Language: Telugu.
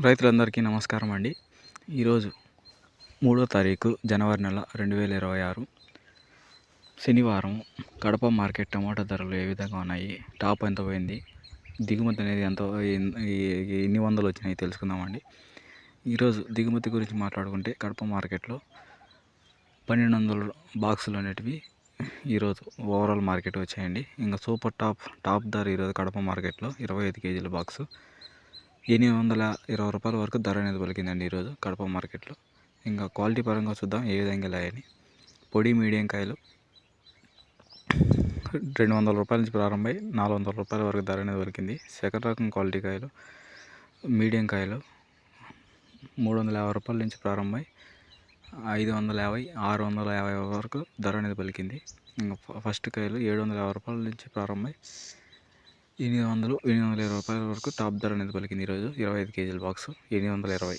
రైతులందరికీ నమస్కారం అండి. ఈరోజు మూడో తారీఖు జనవరి నెల రెండు వేల ఇరవై ఆరు. శనివారం కడప మార్కెట్ టమాటా ధరలు ఏ విధంగా ఉన్నాయి? టాప్ ఎంత పోయింది? దిగుమతి అనేది ఎంత ఎన్ని వందలు వచ్చినాయి తెలుసుకుందామండి. ఈరోజు దిగుమతి గురించి మాట్లాడుకుంటే కడప మార్కెట్లో పన్నెండు వందల బాక్సులు అనేటివి ఈరోజు ఓవరాల్ మార్కెట్ వచ్చాయండి. ఇంకా సూపర్ టాప్ టాప్ ధర ఈరోజు కడప మార్కెట్లో ఇరవై ఐదు కేజీల బాక్సు. ఎనిమిది వందల ఇరవై రూపాయల వరకు ధర అనేది పలికిందండి ఈరోజు కడప మార్కెట్లో. ఇంకా క్వాలిటీ పరంగా చూద్దాం ఏ విధంగా వెళ్ళాయని పొడి మీడియం కాయలు రెండు వందల రూపాయల నుంచి ప్రారంభమై నాలుగు వందల రూపాయల వరకు ధర అనేది పలికింది. సెకండ్ రకం క్వాలిటీ కాయలు మీడియం కాయలు మూడు వందల యాభై రూపాయల నుంచి ప్రారంభమై ఐదు వందల యాభై ఆరు వందల యాభై వరకు ధర అనేది పలికింది. ఇంకా ఫ- ఫస్ట్ కాయలు ఏడు వందల యాభై రూపాయల నుంచి ప్రారంభమై ఎనిమిది వందలు ఎనిమిది వందల ఇరవై రూపాయల వరకు టాప్ ధర అనేది పలికింది ఈరోజు. ఇరవై ఐదు కేజీల బాక్స్ ఎనిమిది వందల ఇరవై.